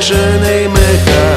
dziewczyny i mycha